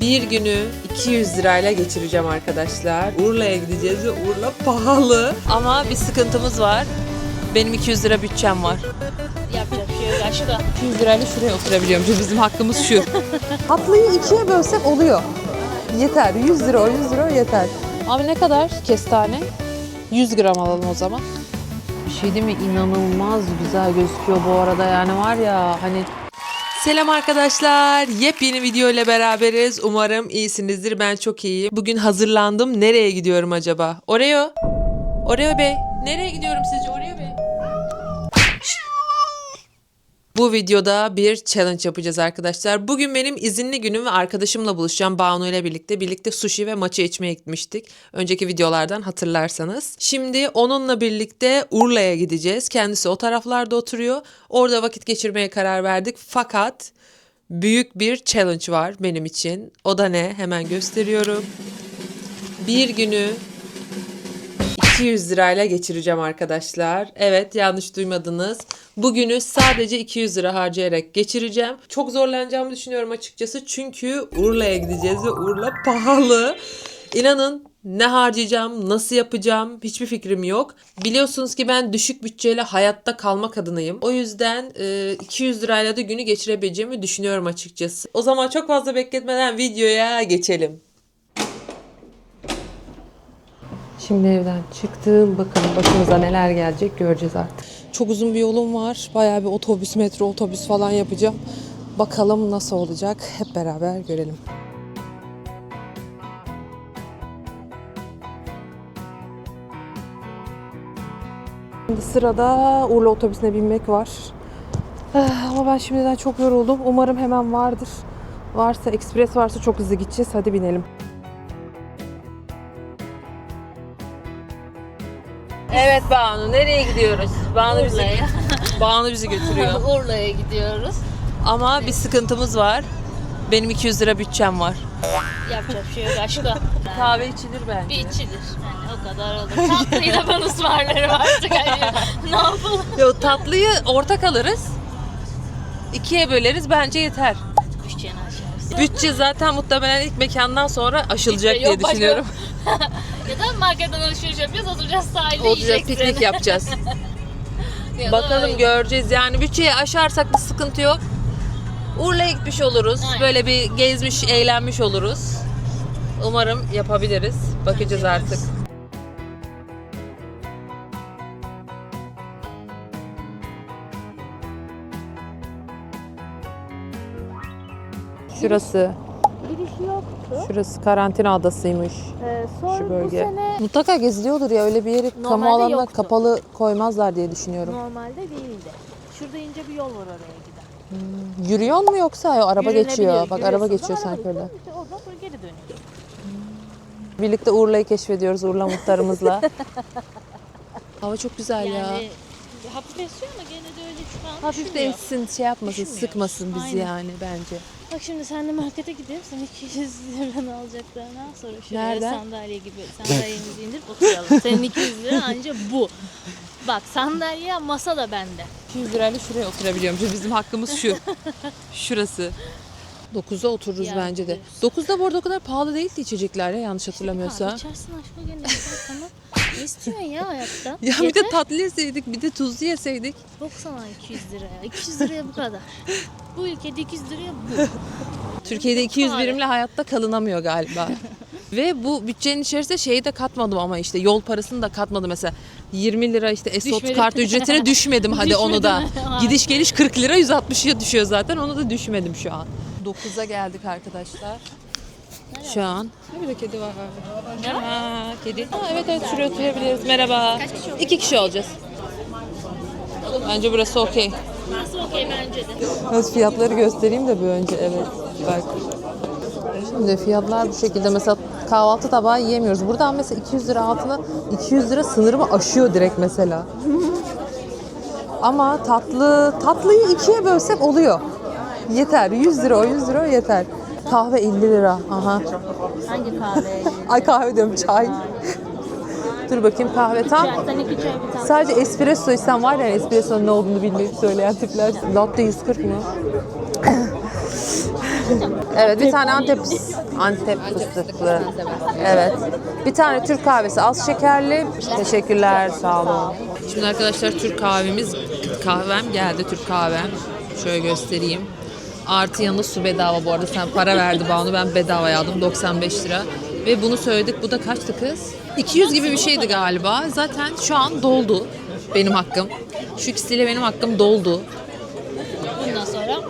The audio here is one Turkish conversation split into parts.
Bir günü 200 lirayla geçireceğim arkadaşlar. Urla'ya gideceğiz ve Urla pahalı. Ama bir sıkıntımız var. Benim 200 lira bütçem var. Yapacak bir şey yok aşkım. 200 lirayla şuraya oturabiliyorum. Çünkü bizim hakkımız şu. Tatlıyı ikiye bölsek oluyor. Yeter. 100 lira o 100 lira o yeter. Abi ne kadar kestane? 100 gram alalım o zaman. Bir şey değil mi? İnanılmaz güzel gözüküyor bu arada yani var ya hani Selam arkadaşlar. Yepyeni video ile beraberiz. Umarım iyisinizdir. Ben çok iyiyim. Bugün hazırlandım. Nereye gidiyorum acaba? Oreo. Oreo Bey. Nereye gidiyorum sizce Bu videoda bir challenge yapacağız arkadaşlar. Bugün benim izinli günüm ve arkadaşımla buluşacağım Banu ile birlikte. Birlikte sushi ve maçı içmeye gitmiştik. Önceki videolardan hatırlarsanız. Şimdi onunla birlikte Urla'ya gideceğiz. Kendisi o taraflarda oturuyor. Orada vakit geçirmeye karar verdik. Fakat büyük bir challenge var benim için. O da ne? Hemen gösteriyorum. Bir günü 200 lirayla geçireceğim arkadaşlar. Evet yanlış duymadınız. Bugünü sadece 200 lira harcayarak geçireceğim. Çok zorlanacağımı düşünüyorum açıkçası. Çünkü Urla'ya gideceğiz ve Urla pahalı. İnanın ne harcayacağım, nasıl yapacağım hiçbir fikrim yok. Biliyorsunuz ki ben düşük bütçeyle hayatta kalmak adınayım. O yüzden e, 200 lirayla da günü geçirebileceğimi düşünüyorum açıkçası. O zaman çok fazla bekletmeden videoya geçelim. Şimdi evden çıktım. Bakalım başımıza neler gelecek göreceğiz artık. Çok uzun bir yolum var. Bayağı bir otobüs, metro, otobüs falan yapacağım. Bakalım nasıl olacak. Hep beraber görelim. Şimdi sırada Urla otobüsüne binmek var. Eh, Ama ben şimdiden çok yoruldum. Umarım hemen vardır. Varsa, ekspres varsa çok hızlı gideceğiz. Hadi binelim. Evet Banu nereye gidiyoruz? Banu bizi Urla'ya. Banu bizi götürüyor. Urla'ya gidiyoruz. Ama bir sıkıntımız var. Benim 200 lira bütçem var. Yapacak bir şey yok aşkım. Kahve içilir bence. Bir içilir. Yani o kadar olur. Tatlıyı da ben ısmarlarım artık. Hani ne yapalım? Yo tatlıyı ortak alırız. İkiye böleriz bence yeter. Bütçeni aşarsın. Bütçe zaten muhtemelen ilk mekandan sonra aşılacak Yok, diye başka- düşünüyorum. ya da marketten alışveriş yapacağız. Oturacağız sahilde yiyeceksin. piknik yapacağız. Ya da Bakalım öyle. göreceğiz. Yani bütçeyi aşarsak bir sıkıntı yok. Urla'ya gitmiş oluruz. Aynen. Böyle bir gezmiş, eğlenmiş oluruz. Umarım yapabiliriz. Bakacağız artık. Şurası. Yoktu. Şurası karantina adasıymış. Ee, sonra Şu bu bölge. sene Mutlaka geziliyordur ya öyle bir yeri kamu Normalde alanına yoktu. kapalı koymazlar diye düşünüyorum. normalde değildi. Şurada ince bir yol var oraya giden. Yürüyor mu yoksa Ya, araba geçiyor. Bak araba geçiyor sanki işte oradan sonra geri dönüyor. Birlikte Urla'yı keşfediyoruz Urla muhtarımızla. Hava çok güzel ya. Yani hafif esiyor ama gene de şu Hafif de üşümüyor. etsin, şey yapmasın, Üşümüyoruz. sıkmasın bizi Aynen. yani bence. Bak şimdi sen de markete gidiyorum. Sen 200 liranı alacaklarına sonra şuraya Nereden? sandalye gibi sandalyemizi indirip oturalım. Senin 200 lira anca bu. Bak sandalye masa da bende. 200 lirayla şuraya oturabiliyorum. Çünkü bizim hakkımız şu. Şurası. 9'da otururuz Yani bence de. otururuz. 9'da bu arada o kadar pahalı değildi içecekler ya yanlış hatırlamıyorsam. Kahve içersin aşkım gene. Ne istiyorsun ya hayattan? Ya bir de Yeter. tatlı yeseydik, bir de tuzlu yeseydik. Yok sana 200 liraya. 200 liraya bu kadar. Bu ülkede 200 liraya bu. Türkiye'de 200 Pahalı. birimle hayatta kalınamıyor galiba. Ve bu bütçenin içerisinde şeyi de katmadım ama işte yol parasını da katmadım mesela. 20 lira işte Esot Düşmedi. kart ücretine düşmedim hadi onu da. Düşmedi. Gidiş geliş 40 lira 160'ya düşüyor zaten onu da düşmedim şu an. 9'a geldik arkadaşlar. Şu an. Ne bir de kedi var abi. Ha, kedi. Ha, evet evet şuraya oturabiliriz. Merhaba. Kaç kişi olacak? İki kişi olacağız. Bence burası okey. Nasıl okey bence de. Evet fiyatları göstereyim de bir önce evet. Bak. Şimdi fiyatlar bu şekilde mesela kahvaltı tabağı yiyemiyoruz. Buradan mesela 200 lira altına 200 lira sınırımı aşıyor direkt mesela. Ama tatlı tatlıyı ikiye bölsek oluyor. Yeter. 100 lira o 100 lira o yeter. Kahve 50 lira. Aha. Hangi kahve? Ay kahve diyorum çay. Dur bakayım kahve tam. Sen iki çay bir tane. Sadece espresso içsem var ya espresso'nun ne olduğunu bilmeyip söyleyen tipler. Latte 140 mı? evet bir tane Antep Antep fıstıklı. Evet. Bir tane Türk kahvesi az şekerli. Teşekkürler, sağ olun. Şimdi arkadaşlar Türk kahvemiz, kahvem geldi Türk kahvem. Şöyle göstereyim. Artı yanında su bedava bu arada. Sen para verdi Banu ben bedava aldım 95 lira. Ve bunu söyledik. Bu da kaçtı kız? 200 gibi bir şeydi galiba. Zaten şu an doldu benim hakkım. Şu ikisiyle benim hakkım doldu. Bundan sonra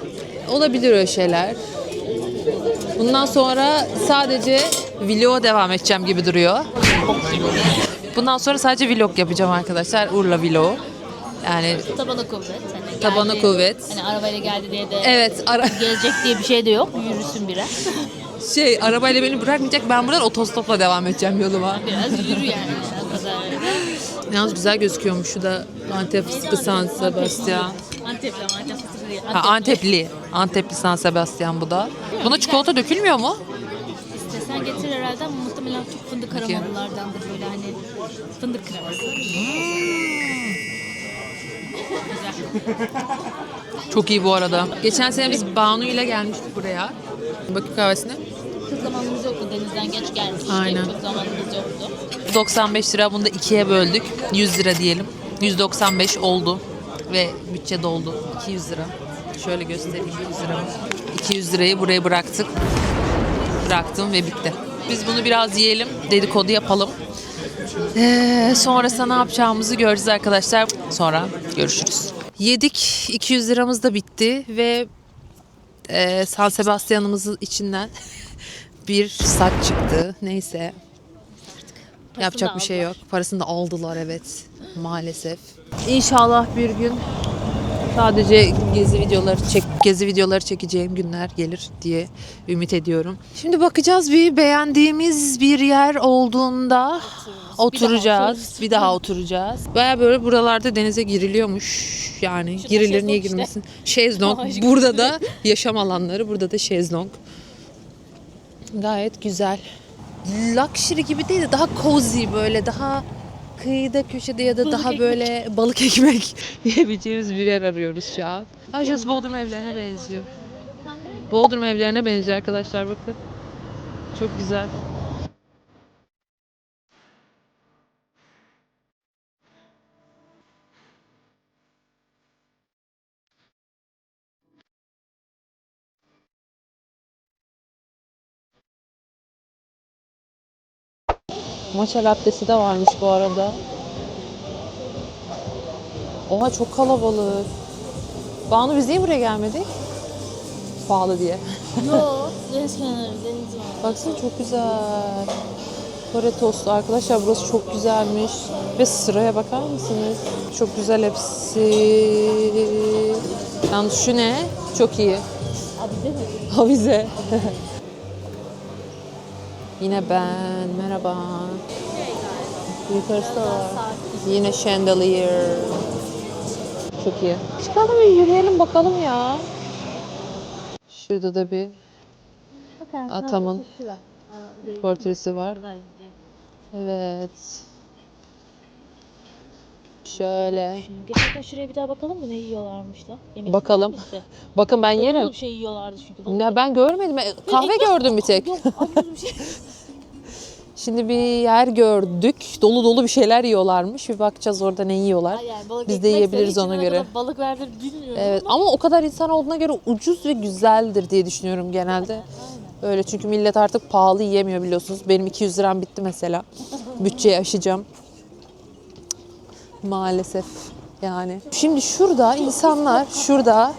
Olabilir öyle şeyler. Bundan sonra sadece vloga devam edeceğim gibi duruyor. Bundan sonra sadece vlog yapacağım arkadaşlar. Urla vlog. Yani tabanı kuvvet. Hani Geldi, kuvvet. Hani arabayla geldi diye de evet ara gelecek diye bir şey de yok. Yürüsün biraz. şey arabayla beni bırakmayacak. Ben buradan otostopla devam edeceğim yoluma. Biraz yürü yani. O kadar. Yalnız güzel gözüküyormuş şu da Antep fıstıklı San Sebastian. Antepli ama Antep fıstığı değil. Ha, Antepli. Antepli San Sebastian bu da. Buna çikolata dökülmüyor mu? İstesen getir herhalde ama muhtemelen çok fındık aromalılardandır böyle hani fındık kreması. Çok iyi bu arada. Geçen sene biz Banu ile gelmiştik buraya. Bakın kahvesine. Çok zamanımız yoktu denizden geç gelmiştik. Aynen. Çok zamanımız yoktu. 95 lira bunu da ikiye böldük. 100 lira diyelim. 195 oldu. Ve bütçe doldu. 200 lira. Şöyle göstereyim 100 lira. 200 lirayı buraya bıraktık. Bıraktım ve bitti. Biz bunu biraz yiyelim. Dedikodu yapalım. Ee, sonrasında ne yapacağımızı göreceğiz arkadaşlar. Sonra görüşürüz. Yedik. 200 liramız da bitti ve e, San Sebastian'ımızın içinden bir saç çıktı. Neyse. Yapacak da bir şey yok. Parasını da aldılar evet. Maalesef. İnşallah bir gün sadece gezi videoları çek gezi videoları çekeceğim günler gelir diye ümit ediyorum. Şimdi bakacağız bir beğendiğimiz bir yer olduğunda oturacağız. Bir daha oturacağız. Baya böyle buralarda denize giriliyormuş. Yani Şurada girilir niye şezlong işte. girmesin? Şezlong. Burada da yaşam alanları. Burada da şezlong. Gayet güzel. Luxury gibi değil de daha cozy böyle daha kıyıda köşede ya da Balık daha ekmek. böyle balık ekmek yiyebileceğimiz bir yer arıyoruz şu an. Şurası Bodrum evlerine benziyor. Bodrum evlerine benziyor arkadaşlar bakın. Çok güzel. Maça lattesi de varmış bu arada. Oha çok kalabalık. Banu biz niye buraya gelmedik? Pahalı diye. Yok. Deniz kenarı, deniz var. Baksana çok güzel. Kore tostu arkadaşlar burası çok güzelmiş. Ve sıraya bakar mısınız? Çok güzel hepsi. Yalnız şu ne? Çok iyi. Abi değil mi? Havize. Yine ben. Merhaba. Yukarısı da var. Yine chandelier. Çok iyi. Çıkalım bir yürüyelim bakalım ya. Şurada da bir atamın portresi var. Evet. Şöyle. Gerçekten şuraya bir daha bakalım mı ne yiyorlarmış da? Yemek Bakalım. yiyorlar? Bakın ben Dolu yerim. bir şey yiyorlardı çünkü. Ne ben görmedim. Kahve gördüm bir tek. Yok, anladım bir şey. Şimdi bir yer gördük. Dolu dolu bir şeyler yiyorlarmış. Bir bakacağız orada ne yiyorlar. Yani balık Biz de ekmekse yiyebiliriz ona ne göre. kadar Balık verdir bilmiyorum Evet ama. ama o kadar insan olduğuna göre ucuz ve güzeldir diye düşünüyorum genelde. Öyle çünkü millet artık pahalı yiyemiyor biliyorsunuz. Benim 200 liram bitti mesela. Bütçeyi aşacağım. Maalesef yani. Şimdi şurada insanlar şurada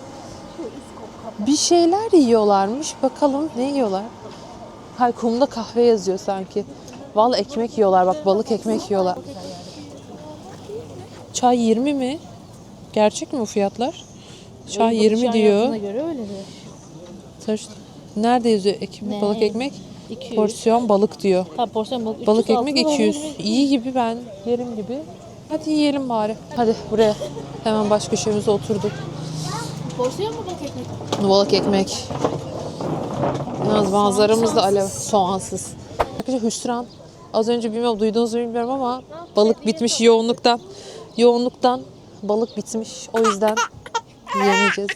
bir şeyler yiyorlarmış. Bakalım ne yiyorlar? Hay kumda kahve yazıyor sanki. Vallahi ekmek yiyorlar bak balık ekmek yiyorlar. Çay 20 mi? Gerçek mi bu fiyatlar? Çay 20 diyor. Göre. Taş- Nerede yazıyor ekmek, Ne? balık ekmek? 200. Porsiyon balık diyor. Ha porsiyon balık. Balık 300 ekmek altı 200. dolar. İyi gibi ben yerim gibi. Hadi yiyelim bari. Hadi buraya. Hemen baş köşemize oturduk. Porsiyon mu balık ekmek? Balık ekmek. Yalnız manzaramız da alev. Soğansız. Arkadaşlar hüsran. Az önce bilmiyorum duydunuz mu bilmiyorum ama balık bitmiş yoğunluktan. Yoğunluktan balık bitmiş. O yüzden yiyemeyeceğiz.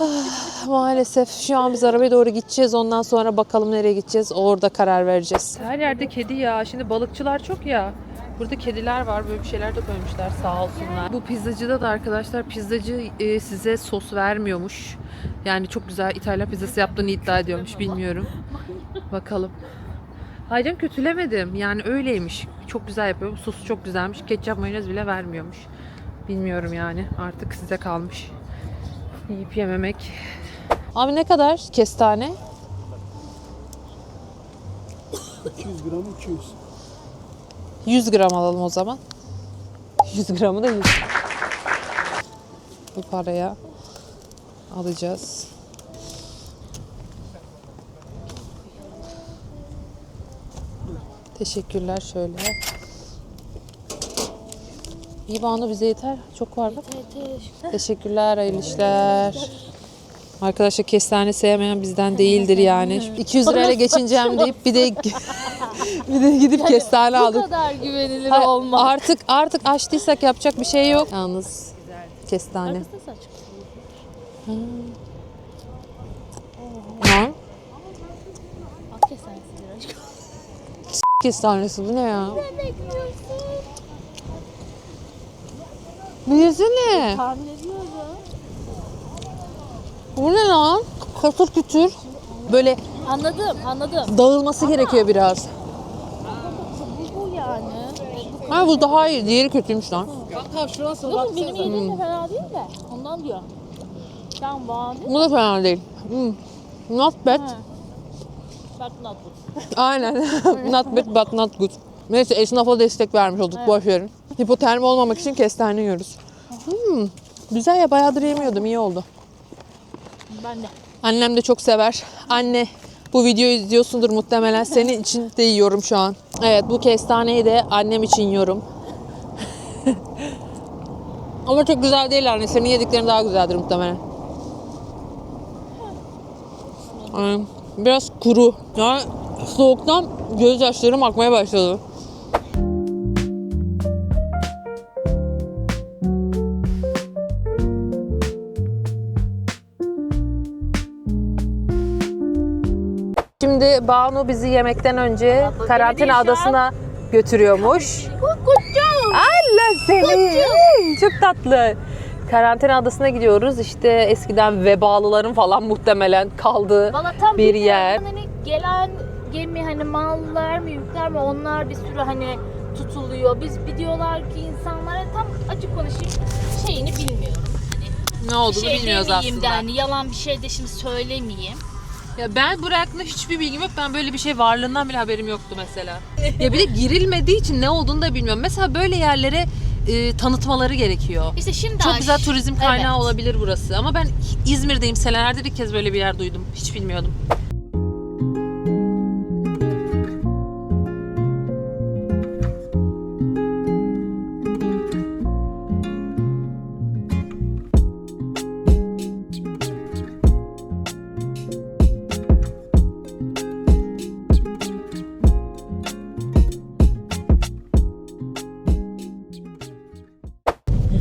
Ah, Maalesef şu an biz arabaya doğru gideceğiz. Ondan sonra bakalım nereye gideceğiz. Orada karar vereceğiz. Her yerde kedi ya. Şimdi balıkçılar çok ya. Burada kediler var. Böyle bir şeyler de koymuşlar sağ olsunlar. Bu pizzacıda da arkadaşlar pizzacı e, size sos vermiyormuş. Yani çok güzel İtalyan pizzası yaptığını iddia ediyormuş. Bilmiyorum. Bakalım. Hayır kötülemedim. Yani öyleymiş. Çok güzel yapıyor. Sosu çok güzelmiş. Ketçap mayonez bile vermiyormuş. Bilmiyorum yani. Artık size kalmış. Yiyip yememek. Abi ne kadar kestane? 200 gram 200. 100 gram alalım o zaman. 100 gramı da 100. Bu paraya alacağız. Teşekkürler şöyle. İyi Banu bize yeter. Çok var mı? Teşekkürler, hayırlı işler. Arkadaşlar kestane sevmeyen bizden değildir yani. 200 lirayla geçineceğim deyip bir de bir de gidip kestane Bu aldık. kadar güvenilir Hayır, olmaz. Artık artık açtıysak yapacak bir şey yok. Yalnız kestane. Arkasına saç. Bak kesensidir aşkım. Kestanesi bu ne ya? Neyse ne? Tahmin ediyorum. Bu ne lan? Katır kütür. Böyle Anladım, anladım. dağılması gerekiyor biraz. Ha bu daha iyi. Diğeri kötüymüş lan. Yok benim yediğim de fena değil de. Ondan diyor. Sen bana değil. Bu da fena değil. Hmm. Not bad. Bak not good. Aynen. not bad but not good. Neyse esnafa destek vermiş olduk. Boş verin. Hipotermi olmamak için kestane yiyoruz. Hmm. Güzel ya bayağıdır yemiyordum. iyi oldu. Ben de. Annem de çok sever. Anne bu videoyu izliyorsundur muhtemelen. Senin için de yiyorum şu an. Evet bu kestaneyi de annem için yiyorum. Ama çok güzel değil anne. Senin yediklerin daha güzeldir muhtemelen. Biraz kuru. Yani soğuktan gözyaşlarım akmaya başladı. Şimdi Banu bizi yemekten önce karantina adasına götürüyormuş. Allah seni. Çok tatlı. Karantina adasına gidiyoruz. İşte eskiden vebalıların falan muhtemelen kaldığı Valla tam bir yer. Hani gelen gemi hani mallar mı yükler mi onlar bir sürü hani tutuluyor. Biz bir diyorlar ki insanlara tam açık konuşayım şeyini bilmiyorum. Ne olduğunu şey bilmiyoruz demeyeyim aslında. de hani yalan bir şey de şimdi söylemeyeyim. Ya ben hakkında hiçbir bilgim yok. Ben böyle bir şey varlığından bile haberim yoktu mesela. ya bir de girilmediği için ne olduğunu da bilmiyorum. Mesela böyle yerlere e, tanıtmaları gerekiyor. İşte şimdi Çok aş- güzel turizm kaynağı Evet. olabilir burası. Ama ben İzmir'deyim. Senelerdir ilk kez böyle bir yer duydum. Hiç bilmiyordum.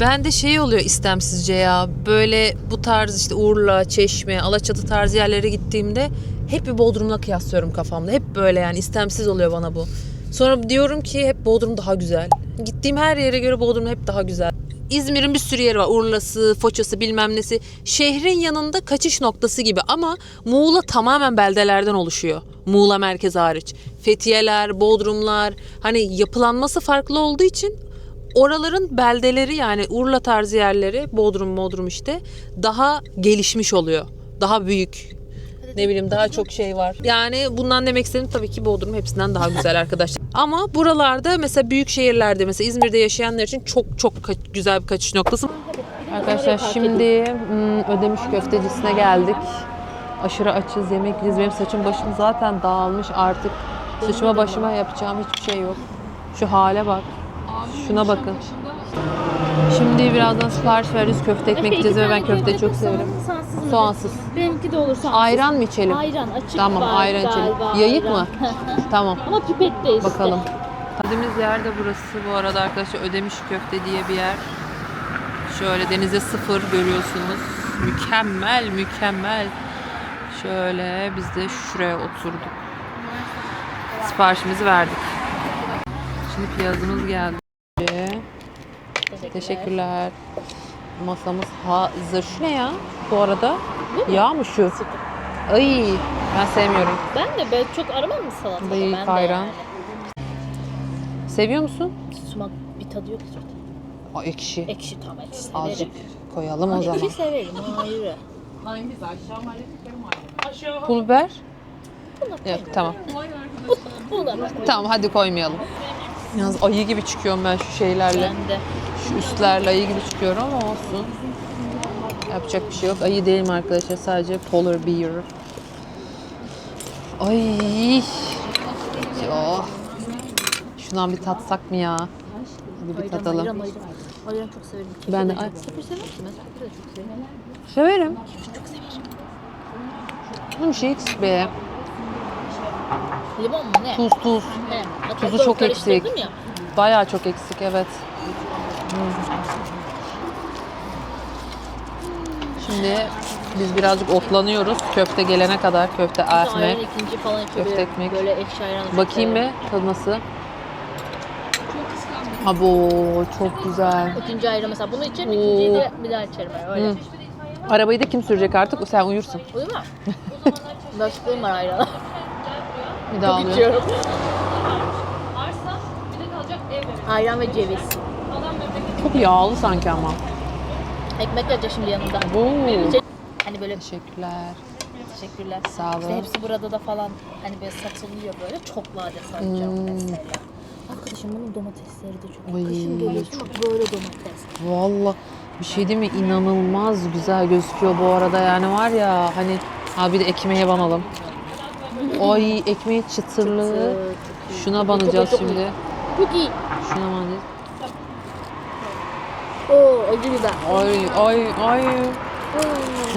Ben de şey oluyor istemsizce ya. Böyle bu tarz işte Urla, Çeşme, Alaçatı tarzı yerlere gittiğimde hep bir Bodrum'la kıyaslıyorum kafamda. Hep böyle yani istemsiz oluyor bana bu. Sonra diyorum ki hep Bodrum daha güzel. Gittiğim her yere göre Bodrum hep daha güzel. İzmir'in bir sürü yeri var. Urla'sı, Foça'sı bilmem nesi. Şehrin yanında kaçış noktası gibi ama Muğla tamamen beldelerden oluşuyor. Muğla merkez hariç. Fethiyeler, Bodrumlar hani yapılanması farklı olduğu için oraların beldeleri yani Urla tarzı yerleri Bodrum Bodrum işte daha gelişmiş oluyor. Daha büyük. Ne bileyim daha çok şey var. Yani bundan demek istedim tabii ki Bodrum hepsinden daha güzel arkadaşlar. Ama buralarda mesela büyük şehirlerde mesela İzmir'de yaşayanlar için çok çok ka- güzel bir kaçış noktası. Arkadaşlar şimdi hmm, Ödemiş köftecisine geldik. Aşırı açız, yemek yiyeceğiz. Benim saçım başım zaten dağılmış artık. Saçıma başıma yapacağım hiçbir şey yok. Şu hale bak. Şuna bakın. Şimdi birazdan sipariş veririz. Köfte ekmek yiyeceğiz ve ben köfteyi çok severim. Soğansız? Soğansız. Benimki de olur soğansız. Ayran mı içelim? Ayran açık Tamam var ayran içelim. galiba, Yayık ayran. mı? tamam. Ama pipette işte. Bakalım. Gittiğimiz yer de burası bu arada arkadaşlar. Ödemiş Köfte diye bir yer. Şöyle denize sıfır görüyorsunuz. Mükemmel, mükemmel. Şöyle biz de şuraya oturduk. Siparişimizi verdik. Şimdi piyazımız geldi. Teşekkürler. Masamız hazır. Şu ne ya bu arada? Yağ mı şu? Ay ben sevmiyorum. Ben de ben çok aramam mı salatada? Değil, ben de ayran. yani. Seviyor musun? Sumak bir tadı yok zaten. Aa, ekşi. Ekşi tam ekşi severim. Azıcık koyalım o zaman. Ekşi severim ayrı. Pul biber? Yok tamam. Bu da. Tamam hadi koymayalım. Yalnız ayı gibi çıkıyorum ben şu şeylerle. Ben de. Şu üstlerle ayı gibi çıkıyorum ama olsun. Yapacak bir şey yok. Ayı değilim arkadaşlar. Sadece polar bear. Ay. Oh. Şundan bir tatsak mı ya? Hadi bir Ayran, tadalım. ayran, ayran. Ayran çok severim. Ben de- Kefir Kefir sever misin? Ben kefir de çok severim. Severim. Çok severim. Bunun şey eksik be. Limon mu ne? Tuz tuz. He. Tuzu çok eksik. Ya. Bayağı çok eksik evet. Şimdi biz birazcık otlanıyoruz. Köfte gelene kadar köfte ekmek. ikinci falan köfte Böyle- ekmek. Böyle ekşi ayran. Bakayım bir tadı nasıl? Abo çok güzel. İkinci ayran mesela bunu içerim. Oo. ikinciyi de bir daha içerim. Yani. Öyle. Arabayı da kim sürecek artık? Sen uyursun. Uyuyor mu? Başlığım var ayran. Bir daha Çok alıyor. içiyorum. Ayran ve ceviz. Çok yağlı sanki ama. Ekmek gelecek şimdi yanında. Bu. Hani böyle Teşekkürler. teşekkürler. Sağ İşte olun. hepsi burada da falan hani böyle satılıyor böyle çok vade saracağım Hmm. mesela. Arkadaşım bunun domatesleri de çok. Ay, Kışın geliyorsun bak böyle domates. Valla bir şey değil mi? İnanılmaz güzel gözüküyor bu arada yani var ya hani abi de ekmeğe banalım. Ay ekmeği çıtırlı. Çıtır, Şuna iyi, banacağız iyi. şimdi. Çok iyi. Şuna banacağız. Oo acı biber. Ay ay ay.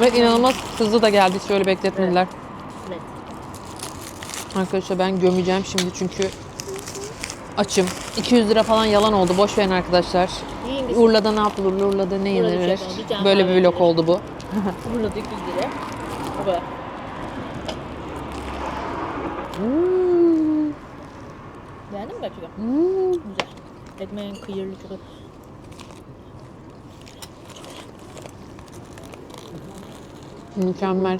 Ve inanılmaz hızlı da geldi. Hiç öyle bekletmediler. Evet. Arkadaşlar ben gömeceğim şimdi çünkü açım. 200 lira falan yalan oldu. Boş verin arkadaşlar. Yiyin Urla'da ne yapılır? Urla'da ne Urla'da şey yapalım, bir tane Böyle daha bir vlog verelim. oldu bu. Burada 200 lira. Bu kadar. Hmm. Beğendin mi gerçekten? Hmm. Güzel. Ekmeğin kıyırlı çok. Mükemmel.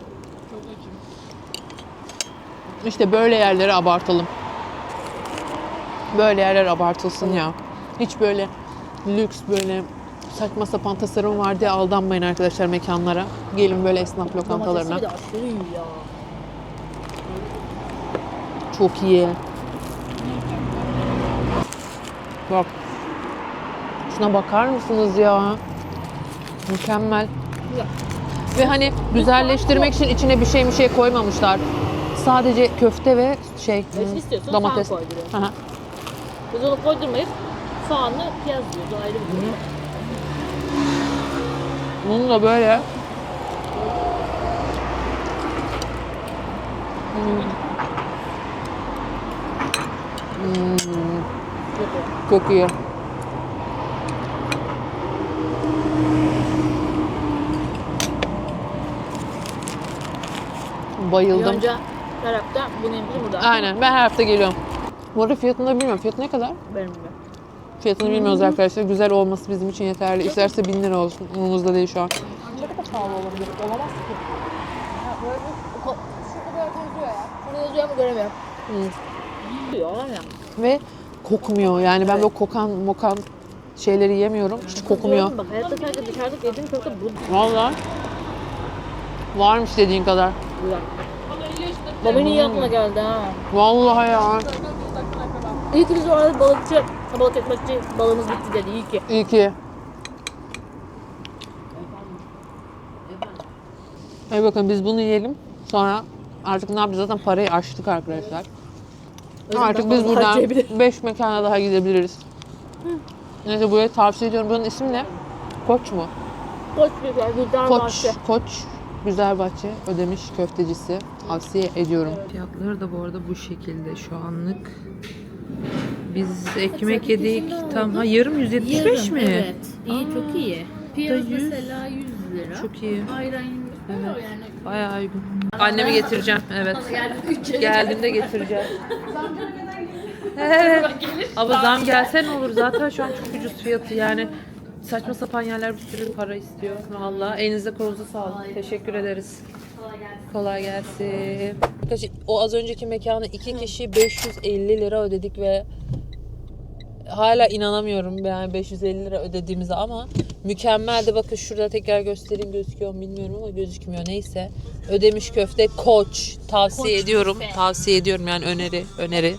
İşte böyle yerleri abartalım. Böyle yerler abartılsın ya. Hiç böyle lüks böyle saçma sapan tasarım var diye aldanmayın arkadaşlar mekanlara. Gelin böyle esnaf lokantalarına. Domatesi bir de aşırı iyi ya. Çok iyi. Bak. Şuna bakar mısınız ya? Mükemmel. Güzel. Ve hani güzelleştirmek için içine bir şey bir şey koymamışlar. Sadece köfte ve şey Nesini hmm, istiyorsan domates. soğan. Biz onu koydurmayıp soğanlı piyaz diyoruz. O ayrı bir durum. Bunu da böyle Hmm. Hmm, Çok iyi. çok iyi. Bayıldım. Yonca tarafta bunu yemişim burada. Aynen ben her hafta geliyorum. Bu arada fiyatını da bilmiyorum. Fiyatı ne kadar? Benim gibi. Fiyatını bilmiyoruz arkadaşlar. Güzel olması bizim için yeterli. İsterse 1000 lira olsun. Umurumuzda değil şu an. Ne kadar pahalı olabilir? Olamaz ki. Ha, böyle Şurada böyle yazıyor ya. Şurada yazıyor ama göremiyorum. Ya. Ve kokmuyor. Yani ben Evet. böyle kokan mokan şeyleri yemiyorum. Hiç kokmuyor. Bak hayatta sadece dışarıda yediğim köfte bu. Vallahi varmış dediğin kadar. Güzel. Babamın iyi aklına geldi ha. Vallahi ya. İyi ki biz orada balıkçı, balık ekmekçi balığımız bitti dedi. İyi ki. İyi ki. Hadi bakın biz bunu yiyelim. Sonra artık ne yapacağız? Zaten parayı açtık arkadaşlar. Yüzden Artık biz buradan harcayabilirim. 5 mekana daha gidebiliriz. Neyse buraya tavsiye ediyorum. Bunun ismi ne? Koç mu? Koç güzel Koç, bahçe. Koç Güzelbahçe Ödemiş köftecisi tavsiye ediyorum. Fiyatları da bu arada bu şekilde şu anlık. Biz ekmek yedik. Tam ha yarım 175 mi? Evet. İyi, çok iyi. Piyaz yüz. mesela 100 lira. Çok iyi. Ayran 25 Evet. yani. Bayağı uygun. Annemi getireceğim. Evet. Geldiğimde getireceğim. Evet. Ama zam gelse ne olur zaten şu an çok ucuz fiyatı yani saçma sapan yerler bir sürü para istiyor. Valla elinize kolunuza sağlık. Teşekkür ederiz. Kolay gelsin. Arkadaşlar, O az önceki mekana iki kişi 550 lira ödedik ve hala inanamıyorum yani 550 lira ödediğimize ama mükemmeldi. Bakın şurada tekrar göstereyim gözüküyor mu bilmiyorum ama gözükmüyor. Neyse. Ödemiş köfte koç. Tavsiye Koç ediyorum. büfe. Tavsiye ediyorum yani öneri. Öneri.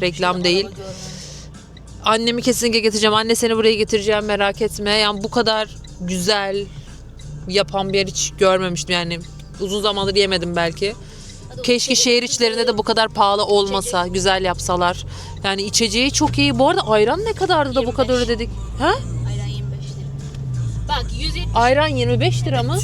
Reklam değil. Annemi kesinlikle getireceğim. Anne seni buraya getireceğim merak etme. Yani bu kadar güzel yapan bir yer hiç görmemiştim yani. Uzun zamandır yemedim belki. Keşke şehir içlerinde de bu kadar pahalı olmasa, güzel yapsalar. Yani içeceği çok iyi. Bu arada ayran ne kadardı da bu kadar 25. ödedik? Ha? Ayran 25 lira. Bak 170 Ayran 25 lira mı?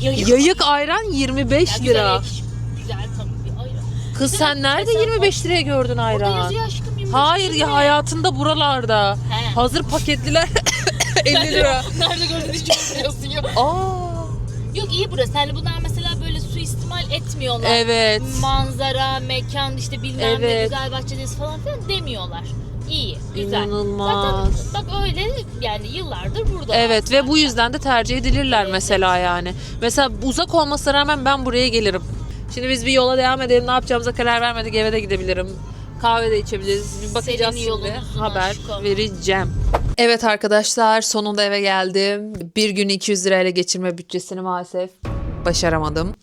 yayık. Yayık ayran 25 Ya güzel lira. ekşi- Güzel tabii bir ayran. Kız sen nerede Mesela 25 liraya gördün ayran? yazıyor aşkım 25 Hayır ya hayatında buralarda. He. Hazır paketliler 50 lira. Nerede gördün hiç yazıyor. Aa. Yok iyi burası. Hani bunlar mesela böyle suistimal etmiyorlar. Evet. Manzara, mekan işte bilmem ne Evet. güzel bahçedeyiz falan filan demiyorlar. İyi, güzel. İnanılmaz. Zaten bak öyle yani yıllardır burada. Evet ve bu yüzden de tercih edilirler mesela yani. Mesela uzak olmasına rağmen ben buraya gelirim. Şimdi biz bir yola devam edelim. Ne yapacağımıza karar vermedik. Eve de gidebiliriz. Kahve de içebiliriz. Bir bakacağız Senin şimdi. Haber aşkım. vereceğim. Evet arkadaşlar sonunda eve geldim. Bir gün 200 lirayla geçirme bütçesini maalesef başaramadım.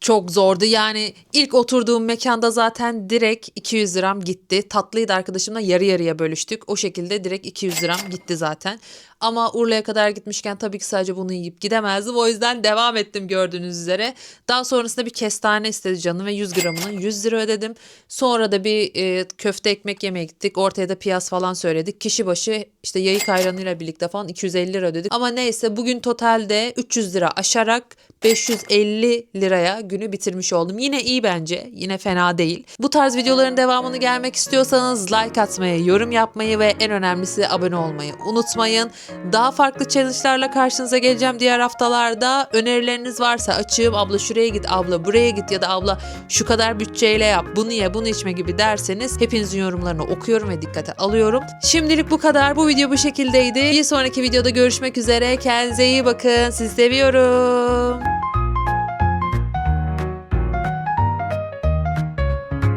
Çok zordu. Yani ilk oturduğum mekanda zaten direkt 200 liram gitti. Tatlıydı arkadaşımla yarı yarıya bölüştük. O şekilde direkt 200 liram gitti zaten. Ama Urla'ya kadar gitmişken tabii ki sadece bunu yiyip gidemezdim. O yüzden devam ettim gördüğünüz üzere. Daha sonrasında bir kestane istedi canım ve 100 gramını 100 lira ödedim. Sonra da bir e, köfte ekmek yemeye gittik. Ortaya da piyaz falan söyledik. Kişi başı işte yayık ayranıyla birlikte falan 250 lira ödedik. Ama neyse bugün totalde 300 lira aşarak 550 liraya günü bitirmiş oldum. Yine iyi bence. Yine fena değil. Bu tarz videoların devamını gelmek istiyorsanız like atmayı, yorum yapmayı ve en önemlisi abone olmayı unutmayın. Daha farklı challenge'larla karşınıza geleceğim diğer haftalarda. Önerileriniz varsa açığım abla şuraya git, abla buraya git ya da abla şu kadar bütçeyle yap, bunu ye, bunu içme gibi derseniz hepinizin yorumlarını okuyorum ve dikkate alıyorum. Şimdilik bu kadar. Bu video bu şekildeydi. Bir sonraki videoda görüşmek üzere. Kendinize iyi bakın. Sizi seviyorum.